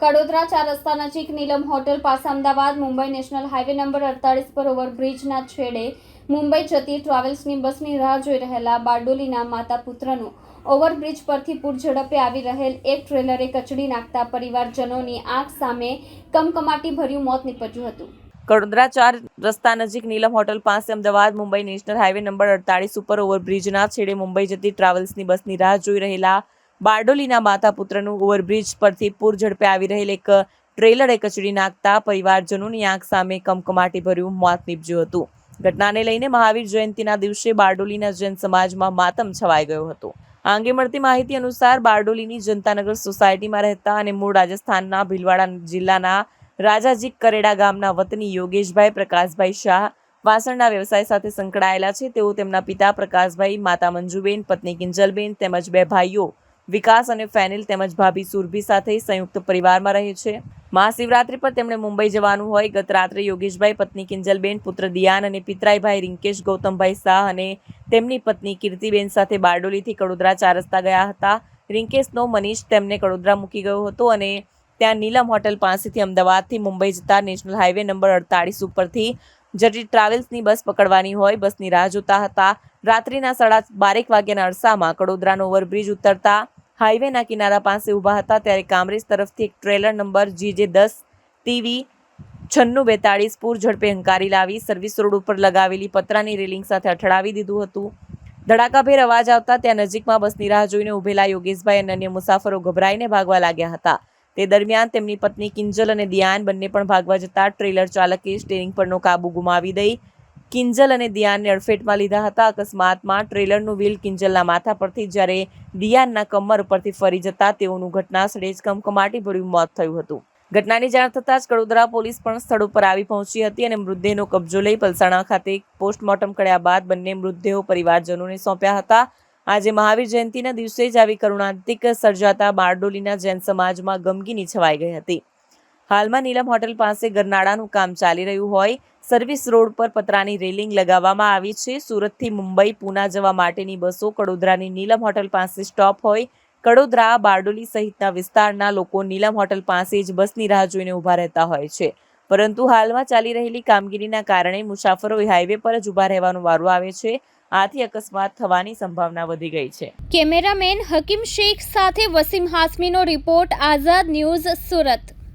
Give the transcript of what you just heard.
કડોદરા ચાર રસ્તા નજીક નીલમ હોટલ પાસે Ahmedabad, Mumbai national highway number અડતાલીસ પર ઓવરબ્રિજના છેડે મુંબઈ જતી ટ્રાવેલ્સની બસની રાહ જોઈ રહેલા બારડોલીના માતા પુત્રનું ઓવરબ્રિજ પરથી પૂર ઝડપે આવી રહેલ એક ટ્રેલરે કચડી નાખતા પરિવારજનોની આંખ સામે કમકમાટી ભર્યું મોત નીપજ્યું હતું. કડોદરા ચાર રસ્તા નજીક નીલમ હોટલ પાસે Ahmedabad, Mumbai national highway number અડતાળીસ ઉપર ઓવરબ્રિજના છેડે મુંબઈ જતી ટ્રાવેલ્સની બસની રાહ જોઈ રહેલા બારડોલીના માતા પુત્રનું ઓવરબ્રિજ પરથી પૂર ઝડપે આવી રહેલ એક ટ્રેલરે કચડી નાખતા પરિવારજનોની આંખ સામે કમકમાટી ભર્યું મોત નીપજ્યું હતું. ઘટનાને લઈને મહાવીર જયંતિના દિવસે બારડોલીના જૈન સમાજમાં માતમ છવાઈ ગયો હતો. આ અંગે મળતી માહિતી અનુસાર બારડોલીની જનતાનગર સોસાયટીમાં રહેતા અને મૂળ રાજસ્થાનના ભીલવાડા જિલ્લાના રાજાજી કરેડા ગામના વતની યોગેશભાઈ પ્રકાશભાઈ શાહ વાસણના વ્યવસાય સાથે સંકળાયેલા છે. તેઓ તેમના પિતા પ્રકાશભાઈ, માતા મંજુબેન, પત્ની કિંજલબેન તેમજ બે ભાઈઓ વિકાસ અને ફેનિલ તેમજ ભાભી સુરભી સાથે સંયુક્ત પરિવારમાં રહે છે. મહાશિવરાત્રી પર તેમણે મુંબઈ જવાનું હોય. ગત રાત્રે યોગેશભાઈ, પત્ની કિંજલબેન, પુત્ર દિયાન અને પિતરાઈભાઈ રિંકેશ, ગૌતમભાઈ શાહ અને તેમની પત્ની કીર્તિબેન સાથે બારડોલીથી કડોદરા ચાર રસ્તા ગયા હતા. રિંકેશનો મનીષ તેમને કડોદરા મૂકી ગયો હતો અને ત્યાં નીલમ હોટલ પાસેથી અમદાવાદથી મુંબઈ જતા નેશનલ હાઈવે નંબર અડતાળીસ ઉપરથી જટી ટ્રાવેલ્સની બસ પકડવાની હોય. બસની રાહ જોતા હતા. રાત્રિના સાડા બારેક વાગ્યાના અરસામાં કડોદરાનો ઓવરબ્રિજ ઉતરતા હાઈવેના કિનારા પાસે ઊભા હતા ત્યારે કામરેજ તરફથી એક ટ્રેલર નંબર જીજે દસ ટીવી છન્નું બેતાળીસ પૂર ઝડપે હંકારી લાવી સર્વિસ રોડ ઉપર લગાવેલી પતરાની રેલિંગ સાથે અથડાવી દીધું હતું. ધડાકાભેર અવાજ આવતા ત્યાં નજીકમાં બસની રાહ જોઈને ઊભેલા યોગેશભાઈ અને અન્ય મુસાફરો ગભરાઈને ભાગવા લાગ્યા હતા. તે દરમિયાન તેમની પત્ની કિંજલ અને દિયાન બંને પણ ભાગવા જતા ટ્રેલર ચાલકે સ્ટેરિંગ પરનો કાબુ ગુમાવી દઈ કિંજલ અને દિયાનને અડફેટમાં લીધા હતા. અકસ્માતમાં ટ્રેલરનું વ્હીલ કિંજલના માથા પરથી જ્યારે દિયાનના કમર પરથી ફરી જતા તેઓનું ઘટના સ્થળે જ કમકમાટી ભર્યું મોત થયું હતું. ઘટનાની જાણ થતાં જ કડોદરા પોલીસ પણ સ્થળ ઉપર આવી પહોંચી હતી અને મૃતદેહનો કબજો લઈ પલસાણા ખાતે પોસ્ટમોર્ટમ કર્યા બાદ બંને મૃતદેહો પરિવારજનોને સોંપ્યા હતા. આજે મહાવીર જયંતિના દિવસે જ આવી કરુણાંતિક સર્જાતા બારડોલીના જૈન સમાજમાં ગમગીની છવાઈ ગઈ હતી. હાલમાં નીલમ હોટેલ પાસે ગરનાળાનું કામ ચાલી રહ્યું હોય સર્વિસ રોડ પર પતરાની રેલિંગ લગાવવામાં આવી છે. સુરતથી મુંબઈ, પૂના જવા માટેની બસો, કડોદરાની નીલમ હોટલ પાસે સ્ટોપ હોય. કડોદરા, બારડોલી સહિતના વિસ્તારના લોકો નીલમ હોટલ પાસે જ બસની રાહ જોઈને ઊભા રહેતા હોય છે. પરંતુ હાલમાં ચાલી રહેલી કામગીરીના કારણે મુસાફરો હાઈવે પર જ ઊભા રહેવાનો વારો આવે છે. આથી અકસ્માત થવાની સંભાવના વધી ગઈ છે. કેમેરામેન હકીમ શેખ સાથે વસીમ હાસમીનો રિપોર્ટ, આઝાદ ન્યૂઝ સુરત.